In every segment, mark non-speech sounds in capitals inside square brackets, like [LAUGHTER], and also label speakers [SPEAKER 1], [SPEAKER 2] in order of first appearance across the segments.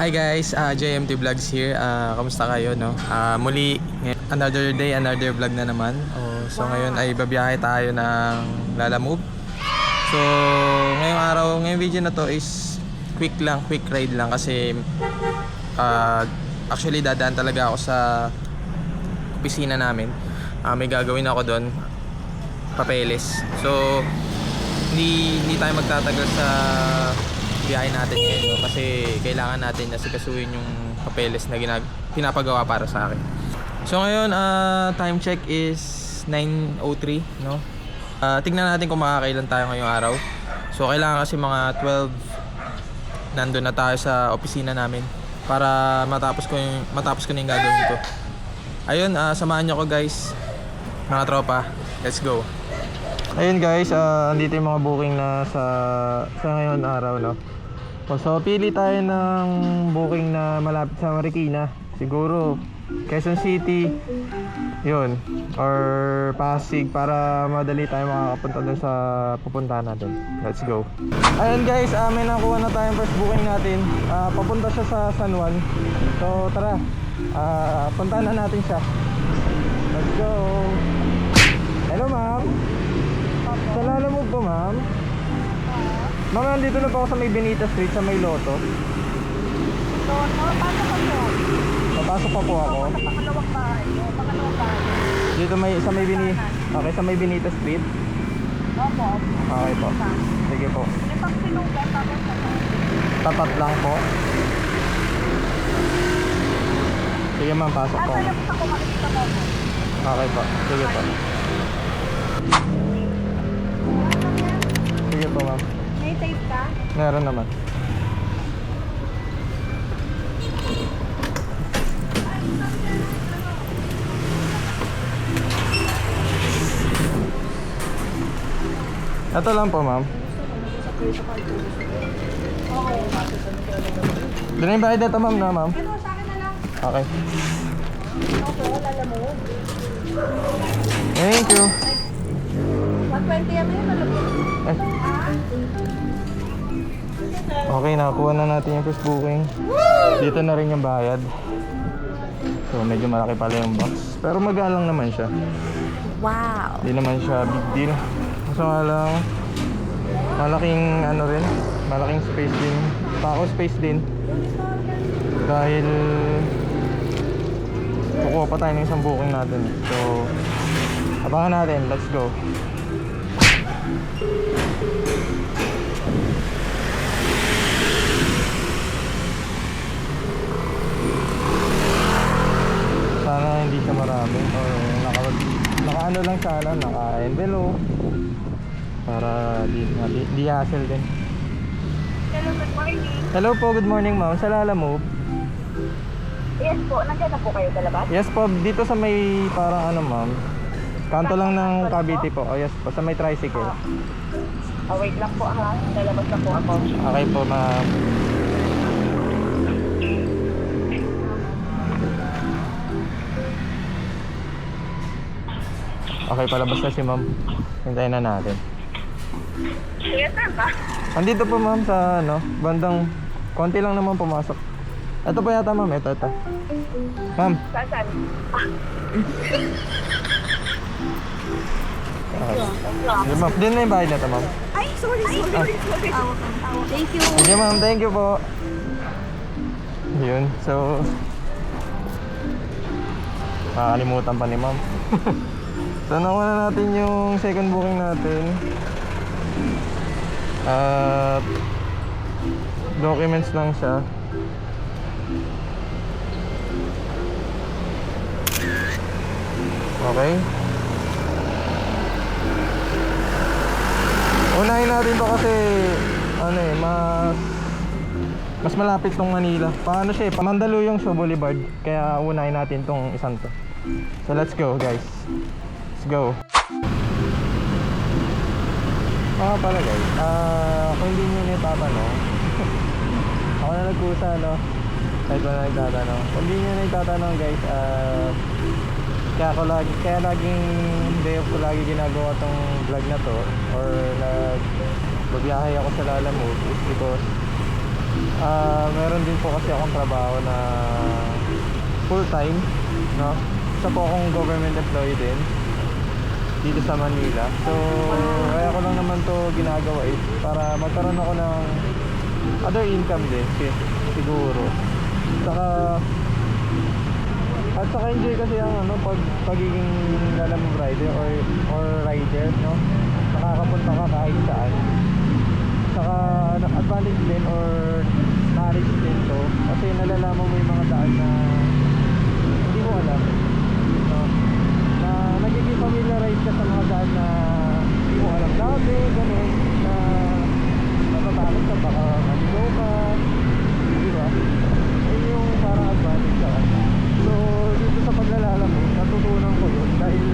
[SPEAKER 1] Hi guys, uh, JMT Vlogs here. Ah, kamusta kayo, no? Ah, muli, another day, another vlog na naman. Oh, so ngayon ay babiyahe tayo ng Lalamove. So, ngayong araw, ngayong video na to is quick lang, quick ride lang kasi ah, actually dadaan talaga ako sa opisina namin. Ah, may gagawin ako doon, papeles. So, hindi, hindi tayo magtatagal sa biyahe natin ngayon no? kasi kailangan natin asikasuhin yung papeles na ginag pinapagawa para sa akin. So ngayon, ah, time check is 9.03, no? Ah, tignan natin kung makakailan tayo ngayong araw. So kailangan kasi mga 12 nandun na tayo sa opisina namin para matapos ko yung, matapos ko na yung gagawin ko. Ayun, ah, samahan nyo ko guys, mga tropa. Let's go. Ayun guys, ah, andito yung mga booking na sa sa ngayon araw, no. So, pili tayo ng booking na malapit sa Marikina. Siguro Quezon City, yun, or Pasig para madali tayo makakapunta dun sa pupuntahan natin. Let's go. Ayun guys, ah, may nakuha na tayong first booking natin. Ah, papunta siya sa San Juan. So, tara. Ah, puntahan na natin siya. Let's go. Hello, ma'am. Sa Lalamove po, ma'am? Ma'am, nandito na po ako sa may Benita Street, sa may Loto.
[SPEAKER 2] Toto, paano ka po?
[SPEAKER 1] Papasok pa po ako.
[SPEAKER 2] Sa pangalawang bahay mo, pangalawang bahay.
[SPEAKER 1] Dito may, sa may Benita, okay, sa may Benita Street.
[SPEAKER 2] Opo.
[SPEAKER 1] Okay po. Sige po.
[SPEAKER 2] Limang sinugat, tapos ano?
[SPEAKER 1] Tapat lang po. Sige ma'am, pasok po.
[SPEAKER 2] Sa?
[SPEAKER 1] Okay po. Sige po. Sige po ma'am.
[SPEAKER 2] May tape ka?
[SPEAKER 1] Meron naman. Ito lang po ma'am. Yung bayad nito ma'am na ma'am.
[SPEAKER 2] Ano, sa akin na lang.
[SPEAKER 1] Okay. Thank you.
[SPEAKER 2] 120 yan yun, alam mo.
[SPEAKER 1] Eh, Okay, nakuha na natin yung first booking. Dito na rin yung bayad. So, medyo malaki pala yung box. Pero magalang naman siya.
[SPEAKER 2] Wow.
[SPEAKER 1] Hindi naman siya big deal. Kaso nga lang, malaking ano rin, malaking space din. Pako space din. Dahil kukuha pa tayo ng isang booking natin. So, abangan natin. Let's go. Sana hindi siya marami or naka, naka ano lang sana, naka envelope para di, di, di hassle din.
[SPEAKER 2] Hello, good morning.
[SPEAKER 1] Hello po, good morning ma'am. Sa Lala Move.
[SPEAKER 2] Yes po, nandiyan na po kayo sa labas?
[SPEAKER 1] Yes po, dito sa may parang ano ma'am. Kanto lang ng Cavite po. Oh yes po, sa may tricycle.
[SPEAKER 2] Ah, wait lang po ha. Lalabas na po ako.
[SPEAKER 1] Okay po ma'am. Okay, palabas na si ma'am. Hintayin na natin.
[SPEAKER 2] Kuya, saan ba?
[SPEAKER 1] Andito po ma'am sa ano, bandang konti lang naman pumasok. Ito pa yata ma'am, ito, ito. Ma'am,
[SPEAKER 2] Saan, saan?
[SPEAKER 1] okay. Sige ma'am, din na yung bahay na ito ma'am.
[SPEAKER 2] Ay, sorry, sorry. sorry. Thank you.
[SPEAKER 1] Sige ma'am, thank you po. Yun, so... Makakalimutan pa ni ma'am. [LAUGHS] nakuha na natin yung second booking natin. At... documents lang siya. Okay. Unahin natin to kasi ano eh, mas mas malapit tong Manila. Paano siya eh, Mandaluyong siya Boulevard. Kaya unahin natin tong isang to. So let's go guys. Let's go. Mga pala guys, ah kung hindi nyo nitatanong, [LAUGHS] ako na nagkusa no, kahit wala nagtatanong. Kung hindi nyo nagtatanong guys, ah kaya ako lagi, kaya laging day off ko lagi ginagawa tong vlog na to or nag Babiyahe ako sa Lalamove is because Ah, meron din po kasi akong trabaho na full time, no? Isa po akong government employee din dito sa Manila. So, kaya ko lang naman to ginagawa is para magkaroon ako ng other income din si- siguro. Saka at saka enjoy kasi ang ano pag pagiging lalamove rider or or rider, no? Nakakapunta ka kahit saan. Saka advantage din or knowledge din to kasi nalalaman mo yung mga daan na hindi mo alam. No? Na familiarize ka sa mga daan na hindi mo alam dati, ganun, na natatakot ka baka maligaw ka, di ba? Yun yung parang advantage sa. So, dito sa paglalala mo, natutunan ko yun dahil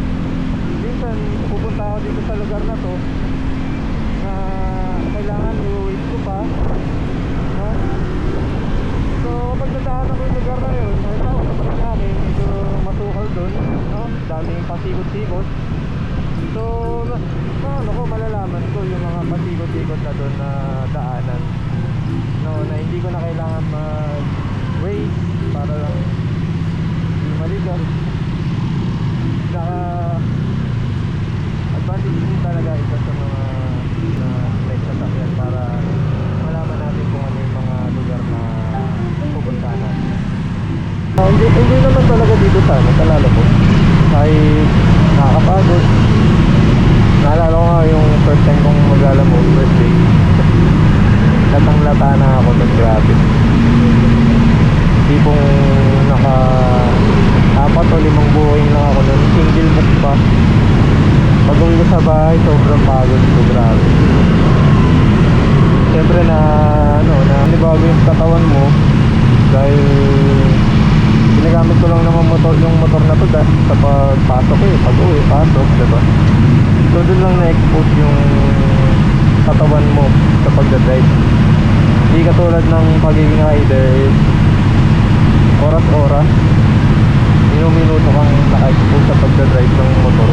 [SPEAKER 1] minsan pupunta ako dito sa lugar na to na kailangan i-wait ko pa. No? So, kapag nadaan ako yung lugar na yun, nakita ko sa namin, medyo matukal doon, no? daming pasikot-sikot. So, ano ko, malalaman ko yung mga pasikot-sikot na doon na daanan. No, na hindi ko na kailangan mag-wait para lang hindi maligaw. Saka, advantage din talaga ito sa mga na like sasakyan para sa ano, talala ko. Nakakapagod. Naalala ko nga yung first time kong maglalamo, first day. Latang lata na ako ng grabe. Hindi pong naka apat o limang buhay lang ako nun. Single book pa. Pag uwi ko sa bahay, sobrang pagod ko, grabe. Siyempre na, ano, na nanibago yung katawan mo dahil ginagamit ko lang naman motor, yung motor na to da, sa pagpasok eh, pag uwi, pasok, diba? So doon lang na-expose yung katawan mo sa pagdadrive. Hindi katulad ng pagiging rider is oras-oras, minuminuto kang naka-expose sa pagdadrive ng motor.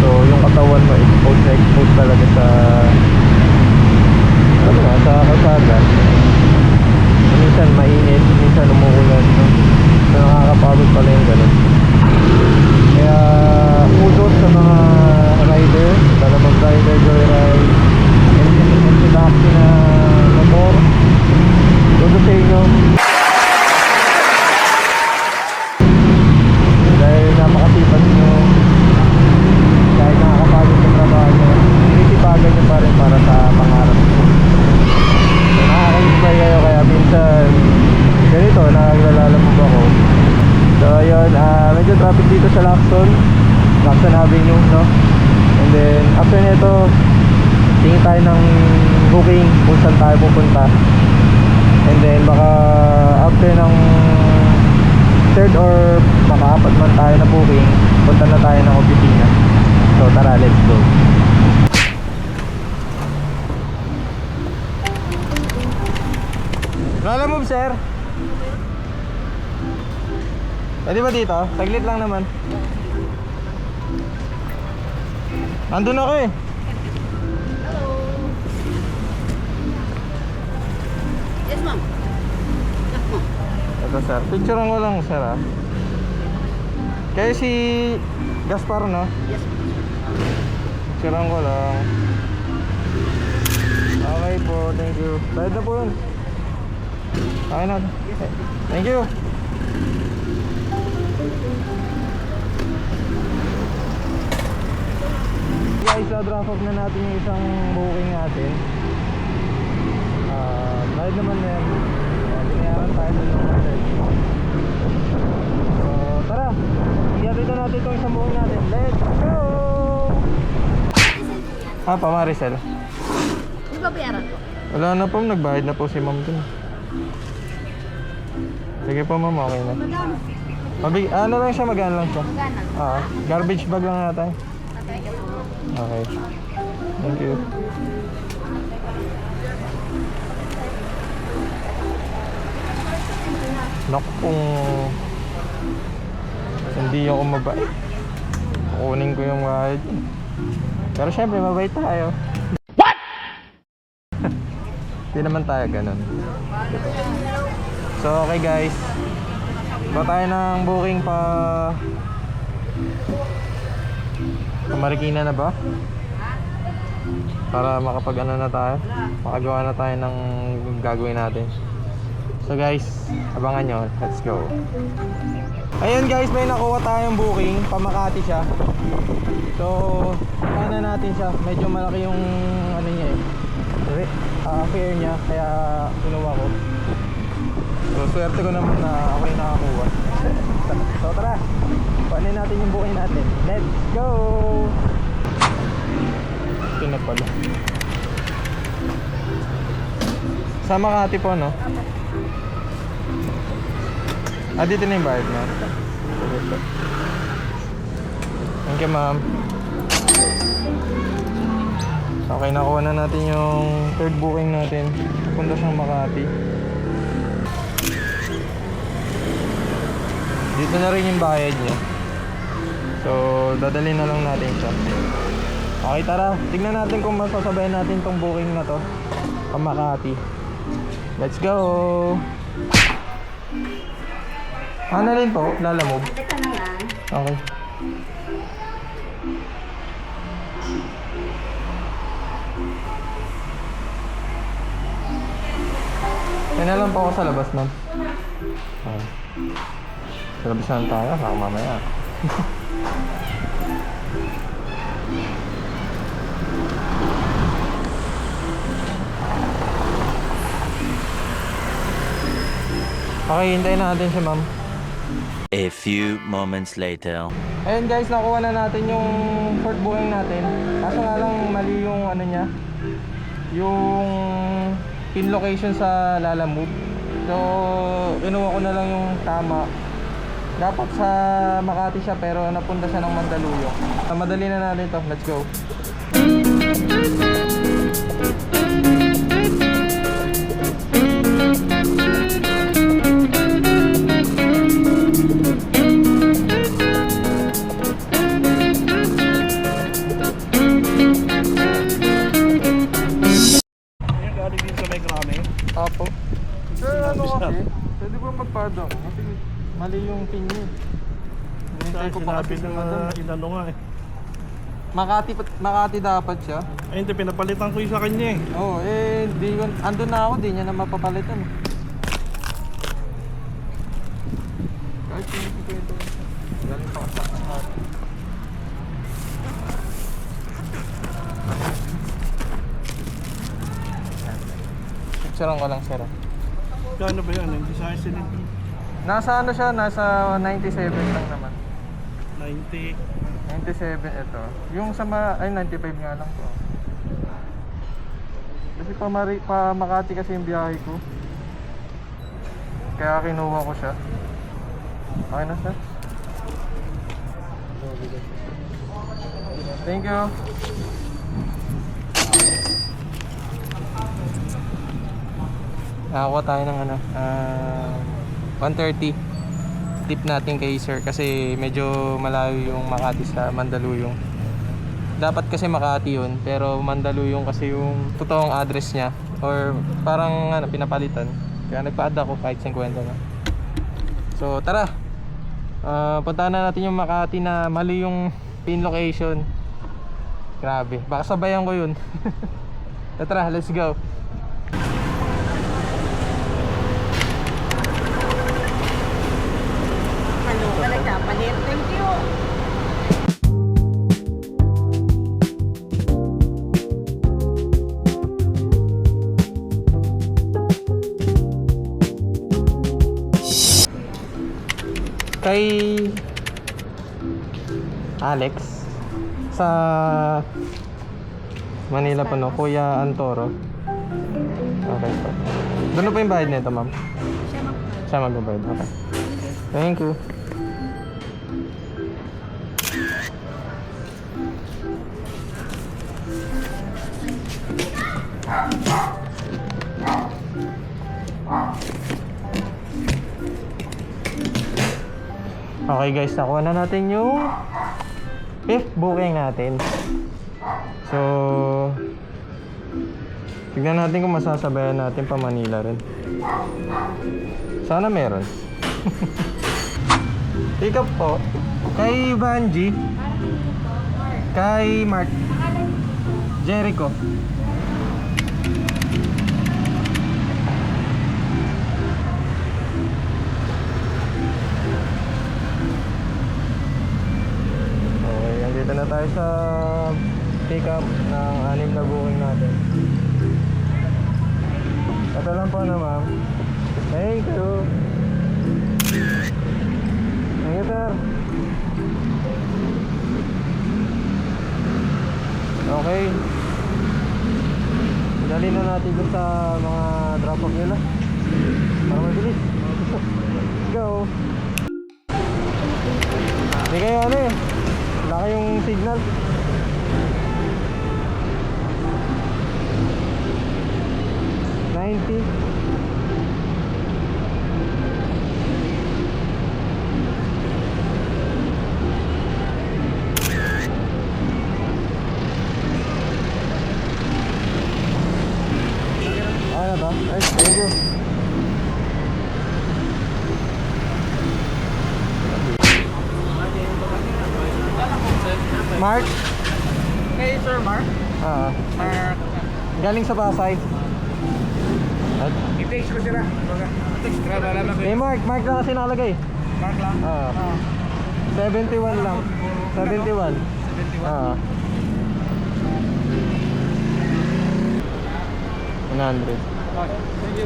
[SPEAKER 1] So yung katawan mo expose na expose talaga sa ano nga, sa kalsada. Minsan mainit, minsan umuulan. No? So nakakapagod pala yung ganun. Kaya kudos sa mga rider, para mag rider, joyride, and and sa taxi na motor. Kudos sa inyo. Dahil napakasipag nyo. Kahit nakakapagod sa trabaho nyo, sinisipagan nyo pa rin para sa pangarap nyo. So, nakaka-inspire kayo kaya minsan ganito, naglalamove ako. So ayun, ah medyo traffic dito sa Lacson Lacson Avenue, no? And then after nito tingin tayo ng booking kung saan tayo pupunta And then baka after ng third or baka apat man tayo na booking punta na tayo ng opisina. So tara, let's go. Lala move sir. Pwede ba dito? Saglit lang naman. Andun ako eh.
[SPEAKER 3] Yes, ma'am. Yes, ma'am.
[SPEAKER 1] Ito sir, picturean ko lang sir ah. Kayo si Gaspar no?
[SPEAKER 3] Yes.
[SPEAKER 1] Picturean ko lang. Okay po, thank you. Bayad na po yun. Okay na. Thank you. Guys, na-drop off na natin yung isang booking natin. Ah, bayad naman na yan Binayaran tayo hotel So, tara Ihatid na natin itong isang booking natin Let's go! Ah, pa Maricel
[SPEAKER 3] Di ba bayaran ko?
[SPEAKER 1] Wala na po, nagbayad na po si ma'am dun. Sige po ma'am, okay na. Mabig ano lang siya, magaan lang siya.
[SPEAKER 3] Magkano?
[SPEAKER 1] Ah, garbage bag lang eh.
[SPEAKER 3] Okay.
[SPEAKER 1] Okay. Thank you. Naku, kung hindi ako mabait, kukunin ko yung bayad. Pero syempre, mabait tayo. What? [LAUGHS] Hindi naman tayo ganun. So, okay guys. Ba tayo ng booking pa... Pa Marikina na ba? Para makapag ano na tayo. Makagawa na tayo ng gagawin natin. So guys, abangan nyo. Let's go. Ayun guys, may nakuha tayong booking. Pamakati siya. So, ano natin siya. Medyo malaki yung ano niya eh. Re- ah, fare niya. Kaya kinuha ko. So, swerte ko naman na ako yung nakakuha. [LAUGHS] So, tara. Panin natin yung booking natin. Let's go! Ito na pala. Sa Makati po, no? Ah, dito na yung bayad na. Thank you, ma'am. Okay, nakuha na natin yung third booking natin. Punta siyang Makati. Dito na rin yung bayad niya. So, dadalhin na lang natin siya. Okay, tara. Tignan natin kung masasabayan natin tong booking na to. Pa Makati. Let's go! Rin po? Lalamove?
[SPEAKER 3] Teka na lang.
[SPEAKER 1] Okay. Kaya na lang po ako sa labas, ma'am. Okay. Sa labas na lang tayo, baka mamaya. [LAUGHS] okay, hintayin natin si ma'am.
[SPEAKER 4] A few moments later.
[SPEAKER 1] Ayun guys, nakuha na natin yung fourth booking natin. Kaso nga lang mali yung ano niya. Yung pin location sa Lalamove. So, kinuha ko na lang yung tama. Dapat sa Makati siya pero napunta siya ng Mandaluyong. Ah, Madali na natin to. Let's go. Kasi mali yung pin niya. Hinintay ko pa kasi si
[SPEAKER 5] na
[SPEAKER 1] madam.
[SPEAKER 5] inano nga eh.
[SPEAKER 1] Makati, Makati dapat siya.
[SPEAKER 5] Ay hindi, pinapalitan ko yung sa kanya eh.
[SPEAKER 1] Oo, oh, eh, di ko, andun na ako, di niya na mapapalitan. Kahit yung kwento. Galing pa sa. Picturean ko lang sir.
[SPEAKER 5] Kano ba yan? Hindi sa akin.
[SPEAKER 1] Nasa ano siya, nasa 97 lang naman.
[SPEAKER 5] 90.
[SPEAKER 1] 97 ito. Yung sa ma ay 95 nga lang to. Kasi pa, Mari, pa Makati kasi yung biyahe ko. Kaya kinuha ko siya. Okay na sir? Thank you. Nakakuha tayo ng ano, ah, 130 tip natin kay sir kasi medyo malayo yung Makati sa Mandaluyong. Dapat kasi Makati yun, pero Mandaluyong kasi yung totoong address niya or parang ano, pinapalitan. Kaya nagpa-add ako kahit 50 na. So tara, Ah, puntahan na natin yung Makati na mali yung pin location. Grabe, baka sabayan ko yun. [LAUGHS] tara, let's go. Kay Alex sa Manila po no, Kuya Antoro. Okay po. Doon na po yung bayad nito, ma'am.
[SPEAKER 3] Siya mag-
[SPEAKER 1] Siya magbabayad. Okay. Thank you. Okay guys, nakuha na natin yung fifth booking natin. So, Tignan natin kung masasabayan natin pa Manila rin. Sana meron. [LAUGHS] Pick up po. Kay Vanji. Kay Mark. Jericho. Okay, andito na tayo sa pick up ng anim na booking natin. Ito lang po na ma'am. Thank you. Thank you sir. Okay. Dali na natin doon sa mga drop off nila. Para mabilis. Let's go. Hindi kayo ano eh. Wala kayong signal. Ninety. Na ba? Ay, thank you. Mark?
[SPEAKER 5] Hey, Sir Mark.
[SPEAKER 1] Ah,
[SPEAKER 5] Mark.
[SPEAKER 1] galing sa Pasay. At,
[SPEAKER 5] I-text ko sila. Text ka, alam ko.
[SPEAKER 1] eh Mark, Mark na kasi nakalagay.
[SPEAKER 5] Mark lang.
[SPEAKER 1] Ah. 71 lang. 71. Ah. 100.
[SPEAKER 5] Thank you.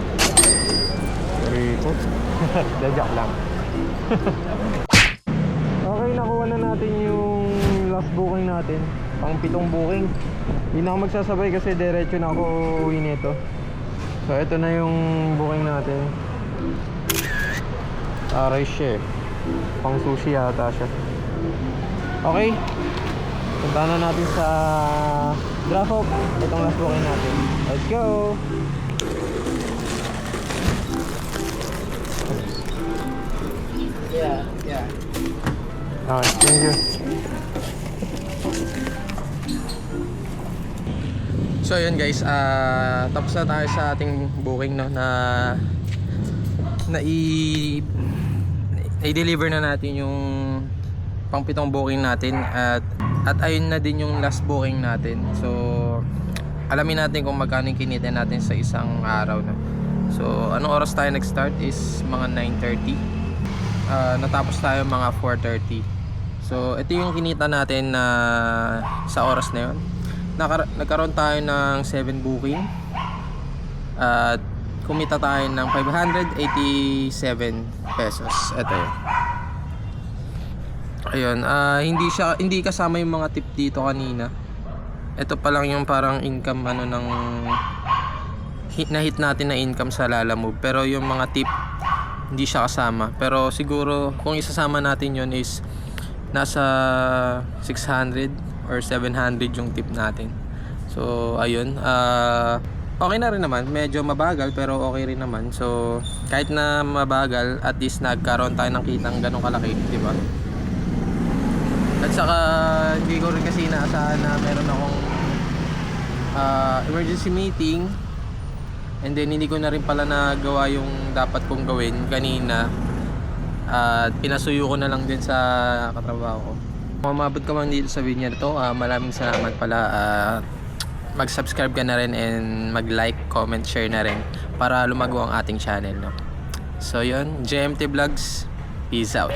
[SPEAKER 1] Report. Dajak [LAUGHS] lang. [LAUGHS] natin. Pang pitong booking. Hindi na ako magsasabay kasi diretso na ako uwi nito. So, ito na yung booking natin. Aray siya eh. Pang sushi yata siya. Okay. Punta na natin sa off. Itong last booking natin. Let's go!
[SPEAKER 5] Yeah, yeah.
[SPEAKER 1] Okay, thank you. So yun guys, ah tapos na tayo sa ating booking no na na i i-deliver na natin yung pangpitong booking natin at at ayun na din yung last booking natin. So alamin natin kung magkano kinita natin sa isang araw no. So anong oras tayo nag-start is mga 9:30 ah, natapos tayo mga 4.30 so ito yung kinita natin na sa oras na yun Nakar- nagkaroon tayo ng 7 booking. At kumita tayo ng 587 pesos. Ito yun. Ayun ah, hindi siya hindi kasama yung mga tip dito kanina. Ito pa lang yung parang income ano ng hit na hit natin na income sa Lalamove pero yung mga tip hindi siya kasama. Pero siguro kung isasama natin yon is nasa 600 or 700 yung tip natin. So ayun ah okay na rin naman. Medyo mabagal pero okay rin naman. So kahit na mabagal at least nagkaroon tayo ng kitang ganong kalaki di ba? At saka hindi ko rin kasi inaasahan na meron akong ah, emergency meeting. And then hindi ko na rin pala nagawa yung dapat kong gawin kanina. At pinasuyo ko na lang din sa katrabaho ko. Kung umabot ka man dito sa video na to, ah, maraming salamat pala. at mag-subscribe ka na rin and mag-like, comment, share na rin para lumago ang ating channel. No? So yun, JMT Vlogs, peace out.